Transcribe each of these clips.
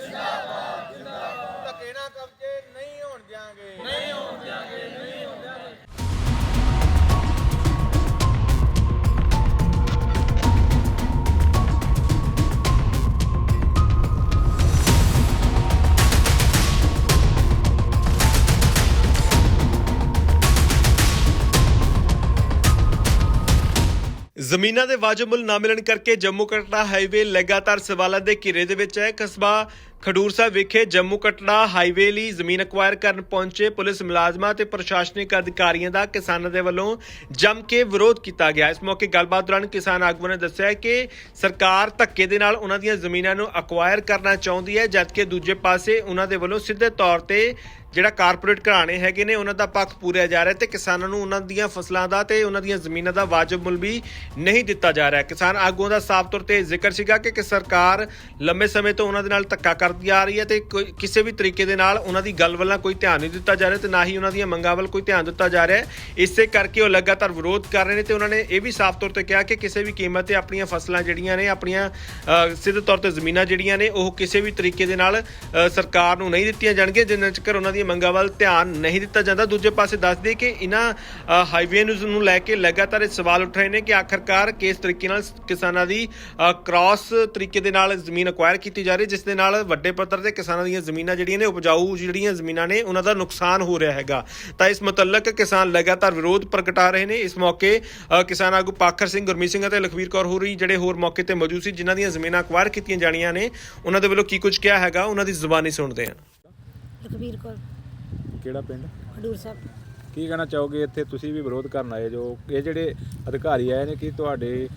ਜਿੰਦਾਬਾਦ ਜਿੰਦਾਬਾਦ ਧੱਕੇ ਨਾਲ ਕਬਜ਼ੇ ਨਹੀਂ ਹੋਣ ਦਿਆਂਗੇ ਨਹੀਂ ਹੋਣ ਦਿਆਂਗੇ ਨਹੀਂ ਹੋਣ ਦਿਆਂਗੇ ਜ਼ਮੀਨਾਂ ਦੇ ਵਾਜਬ ਮੁੱਲ ਨਾ ਮਿਲਣ ਕਰਕੇ ਜੰਮੂ ਕਟੜਾ ਹਾਈਵੇ ਲਗਾਤਾਰ ਸਵਾਲਾਂ ਦੇ ਘੇਰੇ ਦੇ ਵਿੱਚ ਹੈ। ਕਸਬਾ ਖਡੂਰ ਸਾਹਿਬ ਵਿਖੇ ਜੰਮੂ ਕਟੜਾ ਹਾਈਵੇ ਲਈ ਜ਼ਮੀਨ ਅਕਵਾਇਰ ਕਰਨ ਪਹੁੰਚੇ ਪੁਲਿਸ ਮੁਲਾਜ਼ਮਾਂ ਤੇ ਪ੍ਰਸ਼ਾਸਨਿਕ ਅਧਿਕਾਰੀਆਂ ਦਾ ਕਿਸਾਨਾਂ ਦੇ ਵੱਲੋਂ ਜੰਮ ਕੇ ਵਿਰੋਧ ਕੀਤਾ ਗਿਆ। ਇਸ ਮੌਕੇ ਗੱਲਬਾਤ ਦੌਰਾਨ ਕਿਸਾਨ ਆਗੂਆਂ ਨੇ ਦੱਸਿਆ ਕਿ ਸਰਕਾਰ ਧੱਕੇ ਦੇ ਨਾਲ ਉਹਨਾਂ ਦੀਆਂ ਜ਼ਮੀਨਾਂ ਨੂੰ ਅਕਵਾਇਰ ਕਰਨਾ ਚਾਹੁੰਦੀ ਹੈ, ਜਦਕਿ ਦੂਜੇ ਪਾਸੇ ਉਹਨਾਂ ਦੇ ਵੱਲੋਂ ਸਿੱਧੇ ਤੌਰ ਤੇ ਜਿਹੜਾ ਕਾਰਪੋਰੇਟ ਘਰਾਣੇ ਹੈਗੇ ਨੇ, ਉਹਨਾਂ ਦਾ ਪੱਖ ਪੂਰਿਆ ਜਾ ਰਿਹਾ ਤੇ ਕਿਸਾਨਾਂ ਨੂੰ ਉਹਨਾਂ ਦੀਆਂ ਫਸਲਾਂ ਦਾ ਤੇ ਉਹਨਾਂ ਦੀਆਂ ਜ਼ਮੀਨਾਂ ਦਾ ਵਾਜਬ ਮੁੱਲ ਵੀ ਨਹੀਂ ਦਿੱਤਾ ਜਾ ਰਿਹਾ। ਕਿਸਾਨ ਆਗੂਆਂ ਦਾ ਸਾਫ਼ ਤੌਰ ਤੇ ਜ਼ਿਕਰ ਸੀਗਾ ਕਿ ਸਰਕਾਰ ਲੰਮੇ ਸਮੇਂ ਤੋਂ ਉਹਨਾਂ ਦੇ ਨਾਲ ਧੱਕਾ ਕਰ ਕਰਦੀ ਆ ਰਹੀ ਹੈ ਤੇ ਕੋਈ- ਕਿਸੇ ਵੀ ਤਰੀਕੇ ਦੇ ਨਾਲ ਉਹਨਾਂ ਦੀ ਗੱਲ ਵੱਲ ਕੋਈ ਧਿਆਨ ਨਹੀਂ ਦਿੱਤਾ ਜਾ ਰਿਹਾ ਤੇ ਨਾ ਹੀ ਉਹਨਾਂ ਦੀਆਂ ਮੰਗਾਂ ਵੱਲ ਕੋਈ ਧਿਆਨ ਦਿੱਤਾ ਜਾ ਰਿਹਾ ਇਸੇ ਕਰਕੇ ਉਹ ਲਗਾਤਾਰ ਵਿਰੋਧ ਕਰ ਰਹੇ ਨੇ ਤੇ ਉਹਨਾਂ ਨੇ ਇਹ ਵੀ ਸਾਫ਼ ਤੌਰ ਤੇ ਕਿਹਾ ਕਿ ਕਿਸੇ ਵੀ ਕੀਮਤ ਤੇ ਆਪਣੀਆਂ ਫਸਲਾਂ ਜਿਹੜੀਆਂ ਨੇ ਆਪਣੀਆਂ ਸਿੱਧੇ ਤੌਰ ਤੇ ਜ਼ਮੀਨਾਂ ਜਿਹੜੀਆਂ ਨੇ ਉਹ ਕਿਸੇ ਵੀ ਤਰੀਕੇ ਦੇ ਨਾਲ ਸਰਕਾਰ ਨੂੰ ਨਹੀਂ ਦਿੱਤੀਆਂ ਜਾਣਗੀਆਂ ਜਿੰਨਾ ਚਿਰ ਉਹਨਾਂ ਦੀਆਂ ਮੰਗਾਂ ਵੱਲ ਧਿਆਨ ਨਹੀਂ ਦਿੱਤਾ ਜਾਂਦਾ। ਦੂਜੇ ਪਾਸੇ ਦੱਸ ਦਈਏ ਕਿ ਇਹਨਾਂ ਹਾਈਵੇ ਨੂੰ ਲੈ ਕੇ ਲਗਾਤਾਰ ਇਹ ਸਵਾਲ ਉੱਠ ਰਹੇ ਨੇ ਕਿ ਆਖਰਕਾਰ ਕਿਸ ਤਰੀਕੇ ਨਾਲ ਕਿਸਾਨਾਂ ਦੀ ਅ, ਕ੍ਰਾਸ ਤਰੀਕੇ ਦੇ ਨਾਲ ਜ਼ਮੀਨ ਅਕਵਾਇਰ ਕੀਤੀ ਜਾ ਰਹੀ ਜਿਸ ਦੇ ਨਾਲ ਵੱਡੇ ਪੱਧਰ ਤੇ ਕਿਸਾਨਾਂ ਦੀਆਂ ਜ਼ਮੀਨਾਂ ਜਿਹੜੀਆਂ ਨੇ ਉਪਜਾਊ ਜਿਹੜੀਆਂ ਜ਼ਮੀਨਾਂ ਨੇ ਉਹਨਾਂ ਦਾ ਨੁਕਸਾਨ ਹੋ ਰਿਹਾ ਹੈਗਾ। ਤਾਂ ਇਸ ਮੁਤਲਕ ਕਿਸਾਨ ਲਗਾਤਾਰ ਵਿਰੋਧ ਪ੍ਰਗਟਾ ਰਹੇ ਨੇ। ਇਸ ਮੌਕੇ ਕਿਸਾਨ ਆਗੂ ਪਾਖਰ ਸਿੰਘ ਗੁਰਮੀਤ ਸਿੰਘ ਅਤੇ ਲਖਵੀਰ ਕੌਰ ਹੋਰੀ ਜਿਹੜੇ ਹੋਰ ਮੌਕੇ ਤੇ ਮੌਜੂਦ ਸੀ ਜਿਨ੍ਹਾਂ ਦੀਆਂ ਜ਼ਮੀਨਾਂ ਅਕਵਾਇਰ ਕੀਤੀਆਂ ਜਾਣੀਆਂ ਨੇ ਉਹਨਾਂ ਦੇ ਵੱਲੋਂ ਕੀ ਕੁਝ ਕਿਹਾ ਹੈਗਾ ਉਹਨਾਂ ਦੀ ਜ਼ੁਬਾਨੀ ਸੁਣਦੇ ਹਾਂ। ਲਖਬੀਰ ਕੌਰ। ਕਿਹੜਾ ਪਿੰਡ? ਖਡੂਰ ਸਾਹਿਬ। ਕੀ ਕਹਿਣਾ ਚਾਹੋਗੇ? ਇੱਥੇ ਤੁਸੀਂ ਵੀ ਵਿਰੋਧ ਕਰਨ ਆਏ ਜੋ ਇਹ ਜਿਹੜੇ ਅਧਿਕਾਰੀ ਆਏ ਨੇ ਕਿ ਤੁਹਾਡੇ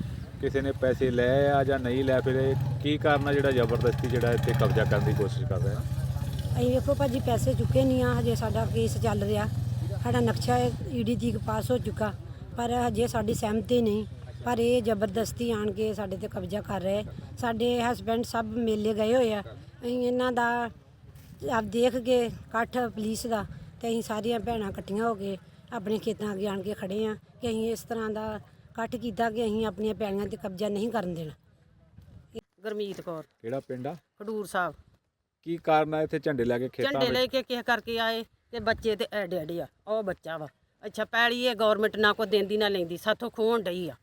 ਕਿਸੇ ਨੇ ਪੈਸੇ ਲੈ ਆ ਜਾਂ ਨਹੀਂ ਲੈ ਫਿਰ ਇਹ ਕੀ ਕਾਰਨ ਆ ਜਿਹੜਾ ਜ਼ਬਰਦਸਤੀ ਜਿਹੜਾ ਇੱਥੇ ਕਬਜ਼ਾ ਕਰਨ ਦੀ ਕੋਸ਼ਿਸ਼ ਕਰ ਰਿਹਾ? ਅਸੀਂ ਵੇਖੋ ਭਾਜੀ, ਪੈਸੇ ਚੁੱਕੇ ਨਹੀਂ ਆ, ਹਜੇ ਸਾਡਾ ਕੇਸ ਚੱਲ ਰਿਹਾ। ਸਾਡਾ ਨਕਸ਼ਾ ਈਡੀ ਦੀ ਪਾਸ ਹੋ ਚੁੱਕਾ, ਪਰ ਹਜੇ ਸਾਡੀ ਸਹਿਮਤੀ ਨਹੀਂ। ਪਰ ਇਹ ਜ਼ਬਰਦਸਤੀ ਆਣ ਕੇ ਸਾਡੇ ਤੇ ਕਬਜ਼ਾ ਕਰ ਰਹੇ। ਸਾਡੇ ਹਸਬੰਡ ਸਭ ਮੇਲੇ ਗਏ ਹੋਏ ਆ। ਅਸੀਂ ਇਹਨਾਂ ਦਾ ਆਪ ਦੇਖ ਕੇ ਇਕੱਠ ਪੁਲਿਸ ਦਾ ਤੇ ਅਸੀਂ ਸਾਰੀਆਂ ਭੈਣਾਂ ਇਕੱਠੀਆਂ ਹੋ ਕੇ ਆਪਣੇ ਖੇਤਾਂ ਅੱਗੇ ਆਣ ਕੇ ਖੜੇ ਆ ਕਿ ਅਸੀਂ ਇਸ ਤਰ੍ਹਾਂ ਦਾ ਇਕੱਠ ਕੀਤਾ ਕਿ ਅਸੀਂ ਆਪਣੀਆਂ ਪੈਲੀਆਂ ਤੇ ਕਬਜ਼ਾ ਨਹੀਂ ਕਰਨ ਦੇਣਾ। ਗੁਰਮੀਤ ਕੌਰ ਕਿਹੜਾ ਪਿੰਡ ਆ? ਖਡੂਰ ਸਾਹਿਬ। ਕੀ ਕਾਰਨ ਆ ਇੱਥੇ ਝੰਡੇ ਲੈ ਕੇ ਖੇਤਾਂ ਝੰਡੇ ਲੈ ਕੇ ਕਿਸ ਕਰਕੇ ਆਏ ਤੇ ਬੱਚੇ ਤੇ ਐਡੇ ਐਡੇ ਆ ਉਹ ਬੱਚਾ ਵਾ। ਅੱਛਾ ਪੈਲੀ ਇਹ ਗਵਰਨਮੈਂਟ ਨਾ ਕੋ ਦਿੰਦੀ ਨਾ ਲੈਂਦੀ ਸਾਥੋਂ ਖੋਣ ਡਈ ਆ।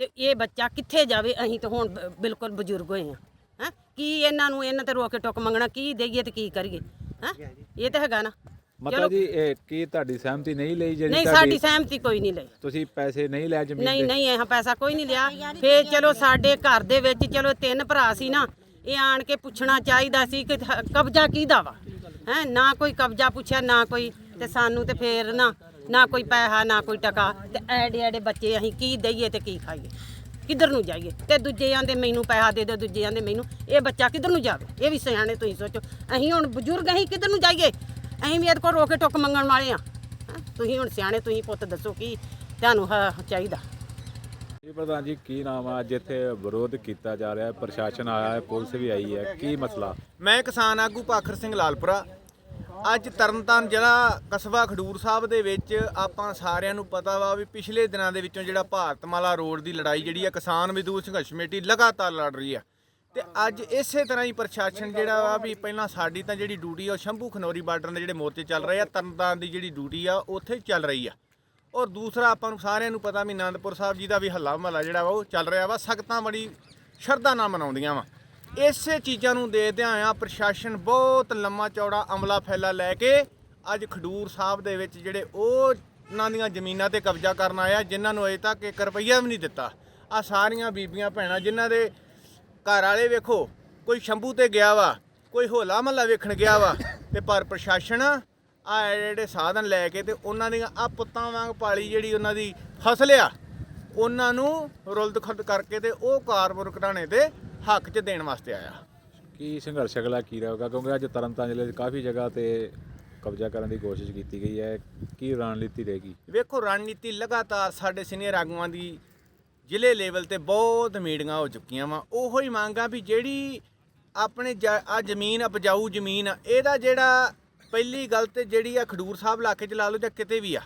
ਤੇ ਇਹ ਬੱਚਾ ਕਿੱਥੇ ਜਾਵੇ ਅਸੀਂ ਤਾਂ ਹੁਣ ਬਿਲਕੁਲ ਬਜ਼ੁਰਗ ਹੋਏ ਆ। ਹੈ? ਕੀ ਇਹਨਾਂ ਨੂੰ ਇਹਨਾਂ ਤੇ ਰੋ ਕੇ ਟੁੱਕ ਮੰਗਣਾ ਕੀ ਦੇਈਏ ਤੇ ਕੀ ਕਰੀਏ? ਹੈ? ਇਹ ਤਾਂ ਹੈਗਾ ਨਾ। ਮਤਲਬ ਜੀ ਇਹ ਕੀ ਤੁਹਾਡੀ ਸਹਿਮਤੀ ਨਹੀਂ ਲਈ ਜਿਹੜੀ ਨਹੀਂ ਸਾਡੀ ਸਹਿਮਤੀ ਕੋਈ ਨਹੀਂ ਲਈ। ਤੁਸੀਂ ਪੈਸੇ ਨਹੀਂ ਲੈ ਜ਼ਮੀਨ ਨਹੀਂ ਦੇ। ਨਹੀਂ ਇਹ ਪੈਸਾ ਕੋਈ ਨਹੀਂ ਲਿਆ। ਫੇਰ ਚਲੋ ਸਾਡੇ ਘਰ ਦੇ ਵਿੱਚ ਚਲੋ ਤਿੰਨ ਭਰਾ ਸੀ ਨਾ ਇਹ ਆਣ ਕੇ ਪੁੱਛਣਾ ਚਾਹੀਦਾ ਸੀ ਕਿ ਹ- ਕਬਜ਼ਾ ਕਿਹਦਾ ਵਾ? ਹੈ ਨਾ ਕੋਈ ਕਬਜ਼ਾ ਪੁੱਛਿਆ ਨਾ ਕੋਈ ਤੇ ਸਾਨੂੰ ਤੇ ਫੇਰ ਨਾ ਨਾ ਕੋਈ ਪੈਸਾ ਨਾ ਕੋਈ ਟਕਾ। ਤੇ ਐਡੇ ਐਡੇ ਬੱਚੇ ਅਸੀਂ ਕੀ ਦਈਏ ਤੇ ਕੀ ਖਾਈਏ? ਕਿੱਧਰ ਨੂੰ ਜਾਈਏ? ਤੇ ਦੂਜੇ ਆਂਦੇ ਮੈਨੂੰ ਪੈਸਾ ਦੇ ਦੇ ਦੂਜੇ ਆਂਦੇ ਮੈਨੂੰ ਇਹ ਬੱਚਾ ਕਿੱਧਰ ਨੂੰ ਜਾਵੇ? ਇਹ ਵੀ ਸਿਆਣੇ ਤੁਸੀਂ ਸੋਚੋ। ਅਸੀਂ ਹੁਣ ਬਜ਼ੁਰਗ ਅਸੀਂ ਕਿੱਧਰ ਨੂੰ ਜਾਈਏ? ਅਸੀਂ ਵੀ ਇਹਦੇ ਕੋਲ ਰੋ ਕੇ ਟੁੱਕ ਮੰਗਣ ਵਾਲੇ ਆ। ਤੁਸੀਂ ਹੁਣ ਸਿਆਣੇ ਤੁਸੀਂ ਪੁੱਤ ਦੱਸੋ ਕੀ ਤੁਹਾਨੂੰ ਹ- ਚਾਹੀਦਾ। ਜੀ ਪ੍ਰਧਾਨ ਜੀ ਕੀ ਨਾਮ ਆ? ਅੱਜ ਇੱਥੇ ਵਿਰੋਧ ਕੀਤਾ ਜਾ ਰਿਹਾ ਹੈ ਪ੍ਰਸ਼ਾਸਨ ਆਇਆ ਹੈ ਪੁਲਿਸ ਵੀ ਆਈ ਹੈ। ਕੀ ਮਸਲਾ? ਮੈਂ ਕਿਸਾਨ ਆਗੂ ਪਾਖਰ ਸਿੰਘ ਲਾਲਪੁਰਾ। ਅੱਜ ਤਰਨਤਾਰਨ ਜ਼ਿਲ੍ਹਾ ਕਸਬਾ ਖਡੂਰ ਸਾਹਿਬ ਦੇ ਵਿੱਚ ਆਪਾਂ ਸਾਰਿਆਂ ਨੂੰ ਪਤਾ ਵਾ ਵੀ ਪਿਛਲੇ ਦਿਨਾਂ ਦੇ ਵਿੱਚੋਂ ਜਿਹੜਾ ਭਾਰਤਮਾਲਾ ਰੋਡ ਦੀ ਲੜਾਈ ਜਿਹੜੀ ਆ ਕਿਸਾਨ ਮਜ਼ਦੂਰ ਸੰਘਰਸ਼ ਕਮੇਟੀ ਲਗਾਤਾਰ ਲੜ ਰਹੀ ਆ। ਤੇ ਅੱਜ ਇਸੇ ਤਰ੍ਹਾਂ ਹੀ ਪ੍ਰਸ਼ਾਸਨ ਜਿਹੜਾ ਵਾ ਵੀ ਪਹਿਲਾਂ ਸਾਡੀ ਤਾਂ ਜਿਹੜੀ ਡਿਊਟੀ ਆ, ਉਹ ਸ਼ੰਭੂ ਖਨੌਰੀ ਬਾਰਡਰ ਦੇ ਜਿਹੜੇ ਮੋਰਚੇ ਚੱਲ ਰਹੇ ਆ, ਤਰਨਤਾਰਨ ਦੀ ਜਿਹੜੀ ਡਿਊਟੀ ਆ ਉੱਥੇ ਚੱਲ ਰਹੀ ਆ। ਔਰ ਦੂਸਰਾ ਆਪਾਂ ਨੂੰ ਸਾਰਿਆਂ ਨੂੰ ਪਤਾ ਵੀ ਆਨੰਦਪੁਰ ਸਾਹਿਬ ਜੀ ਦਾ ਵੀ ਹੱਲਾ ਮਹੱਲਾ ਜਿਹੜਾ ਵਾ, ਉਹ ਚੱਲ ਰਿਹਾ ਵਾ, ਸਖਤਾਂ ਬੜੀ ਸ਼ਰਧਾ ਨਾਲ ਮਨਾਉਂਦੀਆਂ ਵਾ। ਇਸੇ ਚੀਜ਼ਾਂ ਨੂੰ ਦੇਖਦਿਆਂ ਆ ਪ੍ਰਸ਼ਾਸਨ ਬਹੁਤ ਲੰਮਾ ਚੌੜਾ ਅਮਲਾ ਫੈਲਾ ਲੈ ਕੇ ਅੱਜ ਖਡੂਰ ਸਾਹਿਬ ਦੇ ਵਿੱਚ ਜਿਹੜੇ ਉਹ ਉਹਨਾਂ ਦੀਆਂ ਜ਼ਮੀਨਾਂ ਤੇ ਕਬਜ਼ਾ ਕਰਨ ਆਇਆ, ਜਿਨ੍ਹਾਂ ਨੂੰ ਅਜੇ ਤੱਕ 1 ਰੁਪਈਆ ਵੀ ਨਹੀਂ ਦਿੱਤਾ। ਆ ਸਾਰੀਆਂ ਬੀਬੀਆਂ ਭੈਣਾਂ, ਜਿਨ੍ਹਾਂ ਦੇ ਘਰ ਵਾਲੇ ਵੇਖੋ ਕੋਈ ਸ਼ੰਭੂ ਤੇ ਗਿਆ ਵਾ ਕੋਈ ਹੋਲਾ ਮਹੱਲਾ ਵੇਖਣ ਗਿਆ ਵਾ ਤੇ ਪਰ ਪ੍ਰਸ਼ਾਸਨ ਆ ਜਿਹੜੇ ਸਾਧਨ ਲੈ ਕੇ ਤੇ ਉਹਨਾਂ ਦੀਆਂ ਆ ਪੁੱਤਾਂ ਵਾਂਗ ਪਾਲੀ ਜਿਹੜੀ ਉਹਨਾਂ ਦੀ ਫਸਲ ਆ ਉਹਨਾਂ ਨੂੰ ਰੁਲਦ ਖੁਰਦ ਕਰਕੇ ਤੇ ਉਹ ਕਾਰਪੋਰ ਘਟਾਣੇ ਤੇ ਹੱਕ 'ਚ ਦੇਣ ਵਾਸਤੇ ਆਇਆ। ਕੀ ਸੰਘਰਸ਼ ਅਗਲਾ ਕੀ ਰਹੇਗਾ ਕਿਉਂਕਿ ਅੱਜ ਤਰਨਤਾਰਨ ਜ਼ਿਲ੍ਹੇ 'ਚ ਕਾਫੀ ਜਗ੍ਹਾ ਤੇ ਕਬਜ਼ਾ ਕਰਨ ਦੀ ਕੋਸ਼ਿਸ਼ ਕੀਤੀ ਗਈ ਹੈ। ਕੀ ਰਣਨੀਤੀ ਰਹੇਗੀ? ਵੇਖੋ ਰਣਨੀਤੀ ਲਗਾਤਾਰ ਸਾਡੇ ਸੀਨੀਅਰ ਆਗੂਆਂ ਦੀ ਜ਼ਿਲ੍ਹੇ ਲੈਵਲ ਤੇ ਬਹੁਤ ਮੀਟਿੰਗਾਂ ਹੋ ਚੁੱਕੀਆਂ ਵਾ। ਉਹੋ ਹੀ ਮੰਗ ਆ ਵੀ ਜਿਹੜੀ ਆਪਣੇ ਆ ਜ਼ਮੀਨ ਉਪਜਾਊ ਜ਼ਮੀਨ ਆ, ਇਹਦਾ ਜਿਹੜਾ ਪਹਿਲੀ ਗੱਲ ਤੇ ਜਿਹੜੀ ਆ ਖਡੂਰ ਸਾਹਿਬ ਇਲਾਕੇ 'ਚ ਲਾ ਲਓ ਜਾਂ ਕਿਤੇ ਵੀ ਆ,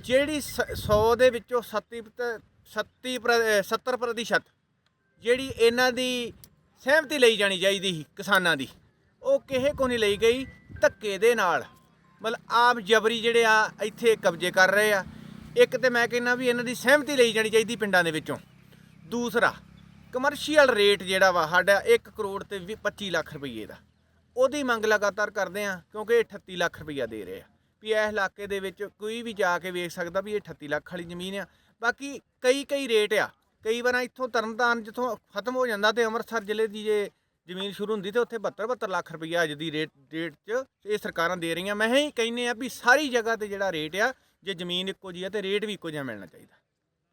ਜਿਹੜੀ 100 ਦੇ ਵਿੱਚੋਂ 70 70 70 ਪ੍ਰਤੀਸ਼ਤ ਜਿਹੜੀ ਇਹਨਾਂ ਦੀ ਸਹਿਮਤੀ ਲਈ ਜਾਣੀ ਚਾਹੀਦੀ ਸੀ ਕਿਸਾਨਾਂ ਦੀ, ਉਹ ਕਿਸੇ ਕੋ ਨਹੀਂ ਲਈ ਗਈ, ਧੱਕੇ ਦੇ ਨਾਲ। ਮਤਲਬ ਆਪ ਜਬਰੀ ਜਿਹੜੇ ਆ, ਇੱਥੇ ਕਬਜ਼ੇ ਕਰ ਰਹੇ ਆ। ਇੱਕ ਤੇ ਮੈਂ ਕਹਿੰਦਾ ਵੀ ਇਹਨਾਂ ਦੀ ਸਹਿਮਤੀ ਲਈ ਜਾਣੀ ਚਾਹੀਦੀ ਪਿੰਡਾਂ ਦੇ ਵਿੱਚੋਂ। ਦੂਸਰਾ ਕਮਰਸ਼ੀਅਲ ਰੇਟ ਜਿਹੜਾ ਵਾ ਸਾਡਾ 1 ਕਰੋੜ ਤੇ ਵੀਹ- 25 ਲੱਖ ਰੁਪਏ ਦਾ। ਉਹਦੀ ਮੰਗ ਲਗਾਤਾਰ ਕਰਦੇ ਆ ਕਿਉਂਕਿ ਇਹ 38 ਲੱਖ ਰੁਪਈਆ ਦੇ ਰਹੇ ਆ। ਵੀ ਇਸ ਇਲਾਕੇ ਦੇ ਵਿੱਚ ਕੋਈ ਵੀ ਜਾ ਕੇ ਵੇਖ ਸਕਦਾ ਵੀ ਇਹ 38 ਲੱਖ ਵਾਲੀ ਜ਼ਮੀਨ ਆ। ਬਾਕੀ ਕਈ ਕਈ ਰੇਟ ਆ। ਕਈ ਵਾਰਾਂ ਇੱਥੋਂ ਤਰਨਤਾਰਨ ਜਿੱਥੋਂ ਖਤਮ ਹੋ ਜਾਂਦਾ ਤੇ ਅੰਮ੍ਰਿਤਸਰ ਜ਼ਿਲ੍ਹੇ ਦੀ ਜੇ ਜ਼ਮੀਨ ਸ਼ੁਰੂ ਹੁੰਦੀ ਤੇ ਉੱਥੇ 72 72 ਲੱਖ ਰੁਪਈਆ ਅੱਜ ਦੀ ਰੇਟ ਰੇਟ 'ਚ ਇਹ ਸਰਕਾਰਾਂ ਦੇ ਰਹੀਆਂ। ਮੈਂ ਹੀ ਕਹਿੰਨੇ ਆ ਵੀ ਸਾਰੀ ਜਗ੍ਹਾ ਤੇ ਜਿਹੜਾ ਰੇਟ ਆ ਜੇ ਜ਼ਮੀਨ ਇੱਕੋ ਜਿਹੀ ਹੈ ਤੇ ਰੇਟ ਵੀ ਇੱਕੋ ਜਿਹਾ ਮਿਲਣਾ ਚਾਹੀਦਾ।